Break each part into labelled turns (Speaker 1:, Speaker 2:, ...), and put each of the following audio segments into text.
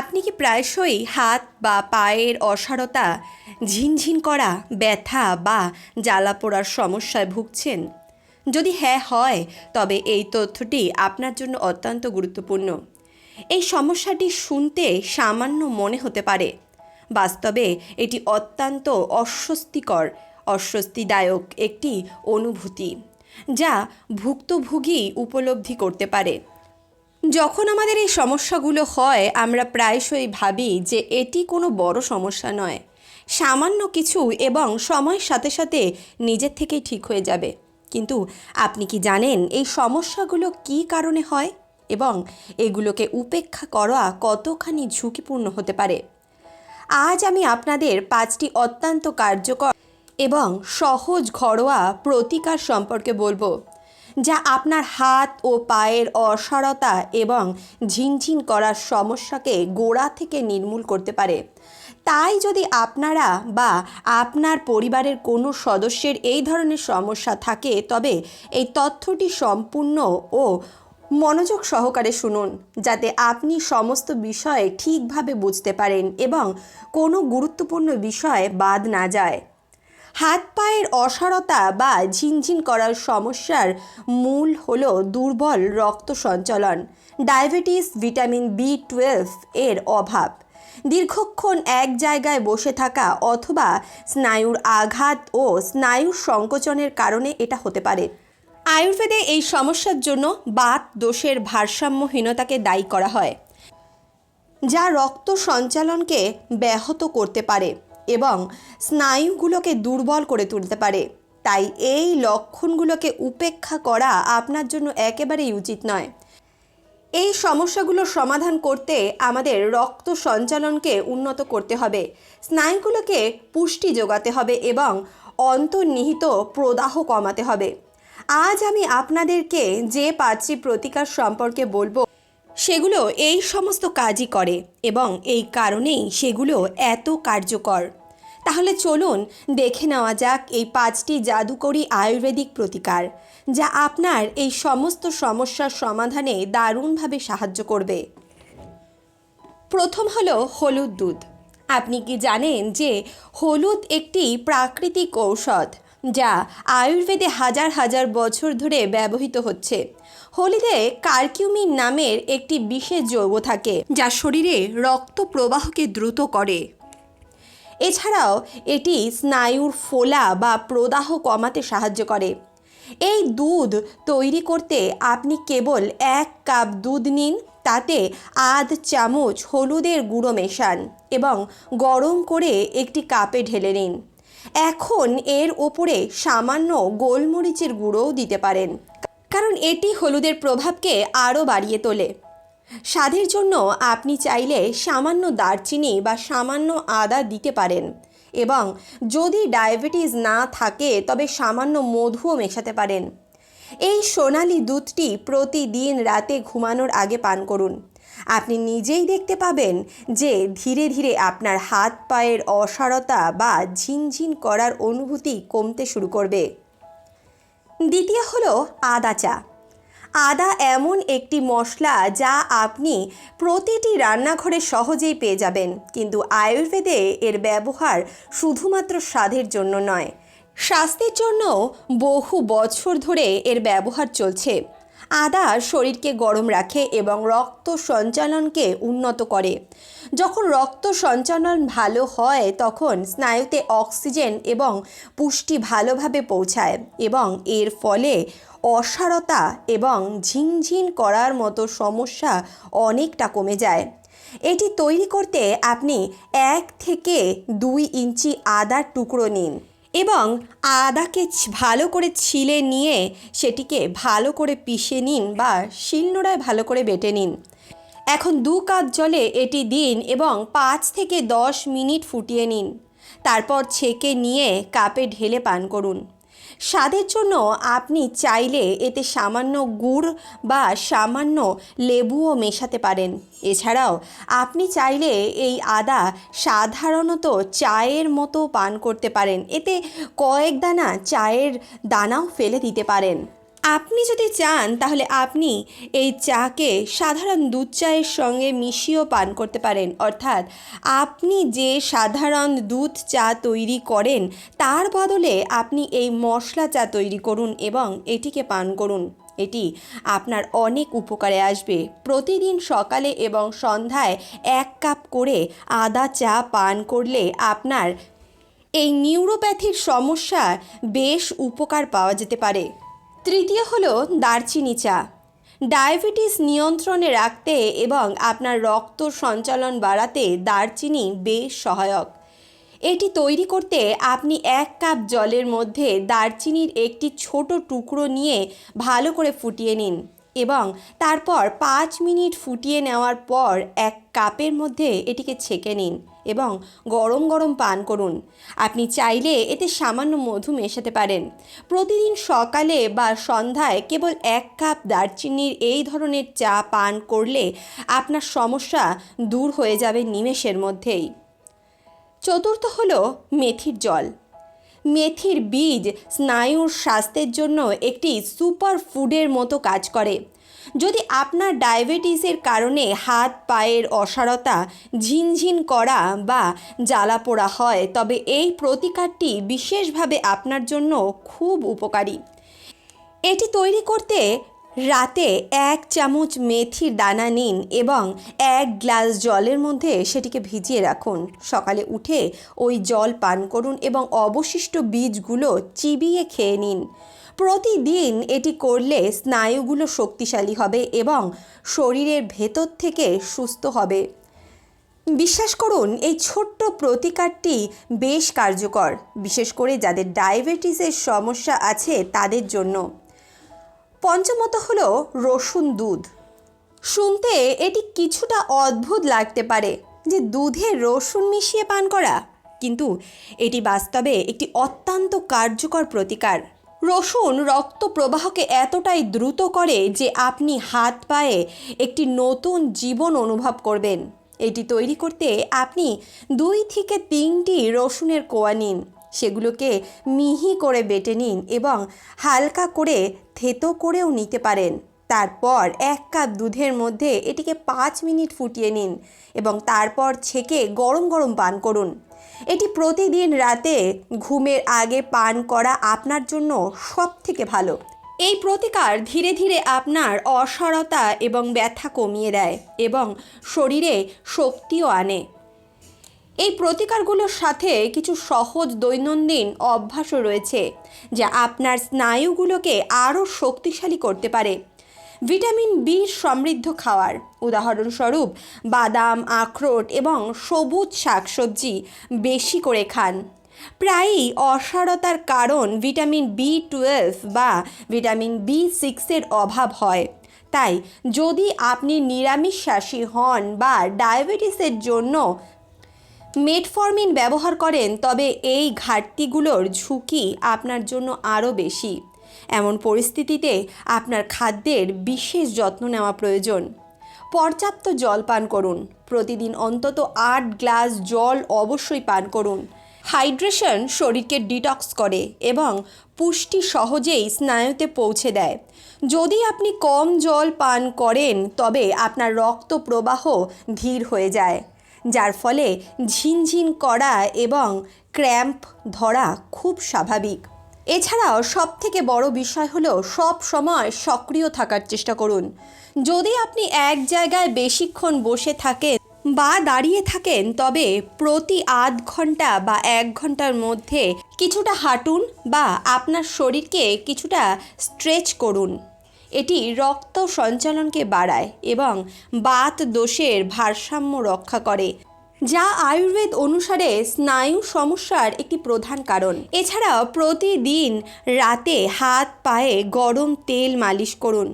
Speaker 1: আপনি কি প্রায়শই হাত বা পায়ের অসারতা, ঝিনঝিন করা, ব্যথা বা জ্বালা পোড়ার সমস্যায় ভুগছেন? যদি হ্যাঁ হয়, তবে এই তথ্যটি আপনার জন্য অত্যন্ত গুরুত্বপূর্ণ। এই সমস্যাটি শুনতে সামান্য মনে হতে পারে। বাস্তবে এটি অত্যন্ত অস্বস্তিকর, অস্বস্তিদায়ক একটি অনুভূতি, যা ভুক্তভোগী উপলব্ধি করতে পারে। যখন আমাদের এই সমস্যাগুলো হয়, আমরা প্রায়শই ভাবি যে এটি কোনো বড় সমস্যা নয়। সামান্য কিছু এবং সময়ের সাথে সাথে নিজের থেকেই ঠিক হয়ে যাবে। কিন্তু আপনি কি জানেন এই সমস্যাগুলো কী কারণে হয়? এবং এগুলোকে উপেক্ষা করা কতখানি ঝুঁকিপূর্ণ হতে পারে? আজ আমি আপনাদের পাঁচটি অত্যন্ত কার্যকর এবং সহজ ঘরোয়া প্রতিকার সম্পর্কে বলব। যা আপনার হাত ও পায়ের অসারতা এবং ঝিনঝিন করার সমস্যাকে গোড়া থেকে নির্মূল করতে পারে। তাই যদি আপনারা বা আপনার পরিবারের কোনো সদস্যের এই ধরনের সমস্যা থাকে, তবে এই তথ্যটি সম্পূর্ণ ও মনোযোগ সহকারে শুনুন, যাতে আপনি সমস্ত বিষয়ে ঠিকভাবে বুঝতে পারেন এবং কোনো গুরুত্বপূর্ণ বিষয় বাদ না যায়। হাত পায়ের অসারতা বা ঝিনঝিন করার সমস্যার মূল হল দুর্বল রক্ত সঞ্চালন, ডায়াবেটিস, ভিটামিন বি টুয়েলভ এর অভাব। দীর্ঘক্ষণ এক জায়গায় বসে থাকা অথবা স্নায়ুর আঘাত ও স্নায়ুর সংকোচনের কারণে এটা হতে পারে। আয়ুর্বেদে এই সমস্যার জন্য বাত দোষের ভারসাম্যহীনতাকে দায়ী করা হয়, যা রক্ত সঞ্চালনকে ব্যাহত করতে পারে। এবং স্নায়ুগুলোকে দুর্বল করে তুলতে পারে। তাই এই লক্ষণগুলোকে উপেক্ষা করা আপনার জন্য একেবারেই উচিত নয়। এই সমস্যাগুলোর সমাধান করতে আমাদের রক্ত সঞ্চালনকে উন্নত করতে হবে। স্নায়ুগুলোকে পুষ্টি যোগাতে হবে এবং অন্তর্নিহিত প্রদাহ কমাতে হবে। আজ আমি আপনাদেরকে যে পাঁচটি প্রতিকার সম্পর্কে বলব, সেগুলো এই সমস্ত কাজই করে এবং এই কারণেই সেগুলো এত কার্যকর। তাহলে চলুন দেখে নেওয়া যাক এই পাঁচটি জাদুকরী আয়ুর্বেদিক প্রতিকার, যা আপনার এই সমস্ত সমস্যার সমাধানে দারুণভাবে সাহায্য করবে। প্রথম হলো হলুদ দুধ। আপনি কি জানেন যে হলুদ একটি প্রাকৃতিক ঔষধ, যা আয়ুর্বেদে হাজার হাজার বছর ধরে ব্যবহৃত হচ্ছে। হলুদে কার্কিউমিন নামের একটি বিশেষ যৌগ থাকে, যা শরীরে রক্ত প্রবাহকে দ্রুত করে। এছাড়াও এটি স্নায়ুর ফোলা বা প্রদাহ কমাতে সাহায্য করে। এই দুধ তৈরি করতে আপনি কেবল এক কাপ দুধ নিন, তাতে আধ চামচ হলুদের গুঁড়ো মেশান এবং গরম করে একটি কাপে ঢেলে নিন। এখন এর ওপরে সামান্য গোলমরিচের গুঁড়োও দিতে পারেন। কারণ এটি হলুদের প্রভাবকে আরও বাড়িয়ে তোলে। স্বাদের জন্য আপনি চাইলে সামান্য দারচিনি বা সামান্য আদা দিতে পারেন এবং যদি ডায়াবেটিস না থাকে, তবে সামান্য মধুও মেশাতে পারেন। এই সোনালি দুধটি প্রতিদিন রাতে ঘুমানোর আগে পান করুন। আপনি নিজেই দেখতে পাবেন যে ধীরে ধীরে আপনার হাত পায়ের অসারতা বা ঝিনঝিন করার অনুভূতি কমতে শুরু করবে। দ্বিতীয় হলো আদা চা। আদা এমন একটি মশলা যা আপনি প্রতিটি রান্নাঘরে সহজেই পেয়ে যাবেন। কিন্তু আয়ুর্বেদে এর ব্যবহার শুধুমাত্র স্বাদের জন্য নয়। স্বাস্থ্যের জন্য বহু বছর ধরে এর ব্যবহার চলছে। আদা শরীরকে গরম রাখে এবং রক্ত সঞ্চালনকে উন্নত করে। যখন রক্ত সঞ্চালন ভালো হয়, তখন স্নায়ুতে অক্সিজেন এবং পুষ্টি ভালোভাবে পৌঁছায় এবং এর ফলে অসারতা এবং ঝিনঝিন করার মতো সমস্যা অনেকটা কমে যায়। এটি তৈরি করতে আপনি এক থেকে দুই ইঞ্চি আদার টুকরো নিন। এবং আদাকে ভালো করে ছিলে নিয়ে সেটিকে ভালো করে পিষে নিন বা শিলনোড়ায় ভালো করে বেটে নিন। এখন দু কাপ জলে এটি দিন এবং পাঁচ থেকে দশ মিনিট ফুটিয়ে নিন। তারপর ছেঁকে নিয়ে কাপে ঢেলে পান করুন। স্বাদের জন্য আপনি চাইলে এতে সামান্য গুড় বা সামান্য লেবুও মেশাতে পারেন। এছাড়াও আপনি চাইলে এই আদা সাধারণত চায়ের মতো পান করতে পারেন। এতে কয়েক দানা চায়ের দানাও ফেলে দিতে পারেন। আপনি যদি চান, তাহলে আপনি এই চাকে সাধারণ দুধ চায়ের সঙ্গে মিশিয়েও পান করতে পারেন। অর্থাৎ আপনি যে সাধারণ দুধ চা তৈরি করেন, তার বদলে আপনি এই মশলা চা তৈরি করুন এবং এটিকে পান করুন। এটি আপনার অনেক উপকারে আসবে। প্রতিদিন সকালে এবং সন্ধ্যায় এক কাপ করে আদা চা পান করলে আপনার এই নিউরোপ্যাথির সমস্যা বেশ উপকার পাওয়া যেতে পারে। তৃতীয় হলো দারচিনি চা। ডায়াবেটিস নিয়ন্ত্রণে রাখতে এবং আপনার রক্ত সঞ্চালন বাড়াতে দারচিনি বেশ সহায়ক। এটি তৈরি করতে আপনি এক কাপ জলের মধ্যে দারচিনির একটি ছোট টুকরো নিয়ে ভালো করে ফুটিয়ে নিন। এবং তারপর পাঁচ মিনিট ফুটিয়ে নেওয়ার পর এক কাপের মধ্যে এটিকে ছেঁকে নিন এবং গরম গরম পান করুন। আপনি চাইলে এতে সামান্য মধু মেশাতে পারেন। প্রতিদিন সকালে বা সন্ধ্যায় কেবল এক কাপ দারচিনির এই ধরনের চা পান করলে আপনার সমস্যা দূর হয়ে যাবে নিমেষের মধ্যেই। চতুর্থ হলো মেথির জল। মেথির বীজ স্নায়ুর স্বাস্থ্যের জন্য একটি সুপার ফুডের মতো কাজ করে। যদি আপনার ডায়াবেটিসের কারণে হাত, পায়ের অসারতা, ঝিনঝিন করা বা জ্বালা পোড়া হয়, তবে এই প্রতিকারটি বিশেষভাবে আপনার জন্য খুব উপকারী। এটি তৈরি করতে রাতে এক চামচ মেথির দানা নিন এবং এক গ্লাস জলের মধ্যে সেটিকে ভিজিয়ে রাখুন। সকালে উঠে ওই জল পান করুন এবং অবশিষ্ট বীজগুলো চিবিয়ে খেয়ে নিন। প্রতিদিন এটি করলে স্নায়ুগুলো শক্তিশালী হবে এবং শরীরের ভেতর থেকে সুস্থ হবে। বিশ্বাস করুন, এই ছোট্ট প্রতিকারটি বেশ কার্যকর, বিশেষ করে যাদের ডায়াবেটিসের সমস্যা আছে তাদের জন্য। পঞ্চমত হলো রসুন দুধ। শুনতে এটি কিছুটা অদ্ভুত লাগতে পারে যে দুধে রসুন মিশিয়ে পান করা, কিন্তু এটি বাস্তবে একটি অত্যন্ত কার্যকর প্রতিকার। রসুন রক্ত প্রবাহকে এতটাই দ্রুত করে যে আপনি হাত পায়ে একটি নতুন জীবন অনুভব করবেন। এটি তৈরি করতে আপনি দুই থেকে তিনটি রসুনের কোয়া নিন। সেগুলোকে মিহি করে বেটে নিন এবং হালকা করে থেতো করেও নিতে পারেন। তারপর এক কাপ দুধের মধ্যে এটিকে পাঁচ মিনিট ফুটিয়ে নিন এবং তারপর ছেঁকে গরম গরম পান করুন। এটি প্রতিদিন রাতে ঘুমের আগে পান করা আপনার জন্য সব থেকে ভালো। এই প্রতিকার ধীরে ধীরে আপনার অসারতা এবং ব্যথা কমিয়ে দেয় এবং শরীরে শক্তিও আনে। এই প্রতিকারগুলোর সাথে কিছু সহজ দৈনন্দিন অভ্যাসও রয়েছে, যা আপনার স্নায়ুগুলোকে আরও শক্তিশালী করতে পারে। ভিটামিন বি সমৃদ্ধ খাওয়ার উদাহরণস্বরূপ বাদাম, আখরোট এবং সবুজ শাকসবজি বেশি করে খান। প্রায়ই অসারতার কারণ ভিটামিন বি টুয়েলভ বা ভিটামিন বি সিক্সের অভাব হয়। তাই যদি আপনি নিরামিষ নিরামিষাশী হন বা ডায়াবেটিসের জন্য মেটফর্মিন ব্যবহার করেন, তবে এই ঘাটতিগুলোর ঝুঁকি আপনার জন্য আরও বেশি। এমন পরিস্থিতিতে আপনার খাদ্যের বিশেষ যত্ন নেওয়া প্রয়োজন। পর্যাপ্ত জল পান করুন। প্রতিদিন অন্তত আট গ্লাস জল অবশ্যই পান করুন। হাইড্রেশন শরীরকে ডিটক্স করে এবং পুষ্টি সহজেই স্নায়ুতে পৌঁছে দেয়। যদি আপনি কম জল পান করেন, তবে আপনার রক্ত প্রবাহ ধীর হয়ে যায়। যার ফলে ঝিনঝিন করা এবং ক্র্যাম্প ধরা খুব স্বাভাবিক। এছাড়াও সব থেকে বড় বিষয় হলো সব সময় সক্রিয় থাকার চেষ্টা করুন। যদি আপনি এক জায়গায় বেশিক্ষণ বসে থাকেন বা দাঁড়িয়ে থাকেন, তবে প্রতি আধ ঘণ্টা বা এক ঘণ্টার মধ্যে কিছুটা হাঁটুন বা আপনার শরীরকে কিছুটা স্ট্রেচ করুন। এটি রক্ত সঞ্চালনকে বাড়ায় এবং বাত দোষের ভারসাম্য রক্ষা করে, যা আয়ুর্বেদ অনুসারে স্নায়ু সমস্যার একটি প্রধান কারণ। এছাড়া প্রতিদিন রাতে হাত, পায়ে গরম তেল মালিশ করুন,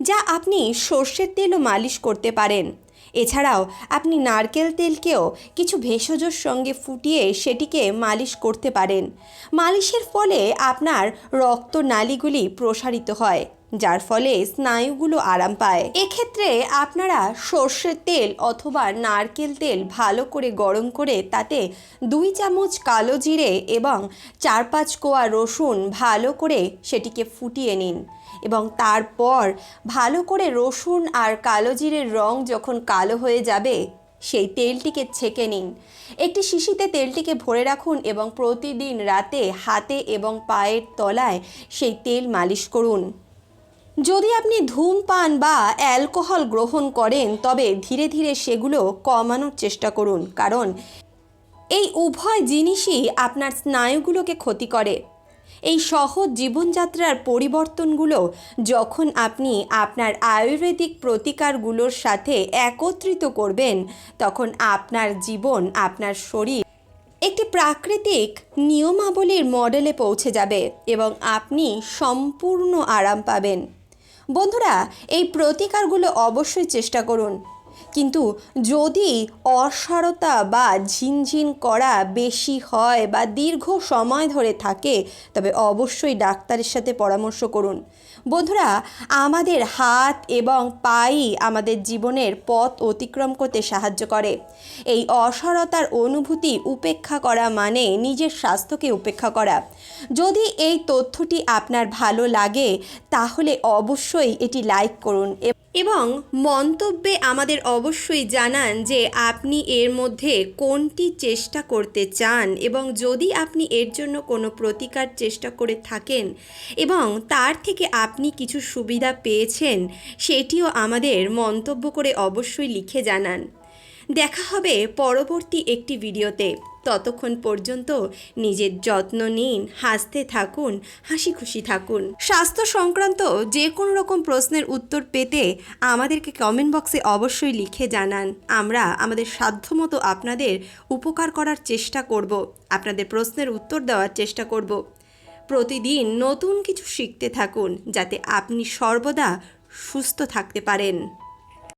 Speaker 1: যা আপনি সর্ষের তেলও মালিশ করতে পারেন। এছাড়াও আপনি নারকেল তেলকেও কিছু ভেষজর সঙ্গে ফুটিয়ে সেটিকে মালিশ করতে পারেন। মালিশের ফলে আপনার রক্তনালীগুলি প্রসারিত হয়। যার ফলে স্নায়ুগুলো আরাম পায়। এক্ষেত্রে আপনারা সর্ষের তেল অথবা নারকেল তেল ভালো করে গরম করে তাতে দুই চামচ কালো জিরে এবং চার পাঁচ কোয়া রসুন ভালো করে সেটিকে ফুটিয়ে নিন এবং তারপর ভালো করে রসুন আর কালো জিরের রং যখন কালো হয়ে যাবে, সেই তেলটিকে ছেঁকে নিন। একটি শিশিতে তেলটিকে ভরে রাখুন এবং প্রতিদিন রাতে হাতে এবং পায়ের তলায় সেই তেল মালিশ করুন। যদি আপনি ধূমপান বা অ্যালকোহল গ্রহণ করেন, তবে ধীরে ধীরে সেগুলো কমানোর চেষ্টা করুন। কারণ এই উভয় জিনিসই আপনার স্নায়ুগুলোকে ক্ষতি করে। এই সহজ জীবনযাত্রার পরিবর্তনগুলো যখন আপনি আপনার আয়ুর্বেদিক প্রতিকারগুলোর সাথে একত্রিত করবেন, তখন আপনার জীবন, আপনার শরীর একটি প্রাকৃতিক নিয়মাবলীর মডেলে পৌঁছে যাবে এবং আপনি সম্পূর্ণ আরাম পাবেন। বন্ধুরা, এই প্রতিকারগুলো অবশ্যই চেষ্টা করুন। কিন্তু যদি অসারতা বা ঝিনঝিন করা বেশি হয় বা দীর্ঘ সময় ধরে থাকে, তবে অবশ্যই ডাক্তারের সাথে পরামর্শ করুন। বন্ধুরা, আমাদের হাত এবং পাই আমাদের জীবনের পথ অতিক্রম করতে সাহায্য করে। এই অসারতার অনুভূতি উপেক্ষা করা মানে নিজের স্বাস্থ্যকে উপেক্ষা করা। যদি এই তথ্যটি আপনার ভালো লাগে, তাহলে অবশ্যই এটি লাইক করুন এবং মন্তব্যে আমাদের অবশ্যই জানান যে আপনি এর মধ্যে কোনটি চেষ্টা করতে চান এবং যদি আপনি এর জন্য কোনো প্রতিকার চেষ্টা করে থাকেন এবং তার থেকে আপনি কিছু সুবিধা পেয়েছেন, সেটিও আমাদের মন্তব্য করে অবশ্যই লিখে জানান। দেখা হবে পরবর্তী একটি ভিডিওতে। ততক্ষণ পর্যন্ত নিজের যত্ন নিন, হাসতে থাকুন হাসি খুশি থাকুন। স্বাস্থ্য সংক্রান্ত যে কোনো রকম প্রশ্নের উত্তর পেতে আমাদেরকে কমেন্ট বক্সে অবশ্যই লিখে জানান। আমরা আমাদের সাধ্যমতো আপনাদের উপকার করার চেষ্টা করব, আপনাদের প্রশ্নের উত্তর দেওয়ার চেষ্টা করব। প্রতিদিন নতুন কিছু শিখতে থাকুন, যাতে আপনি সর্বদা সুস্থ থাকতে পারেন।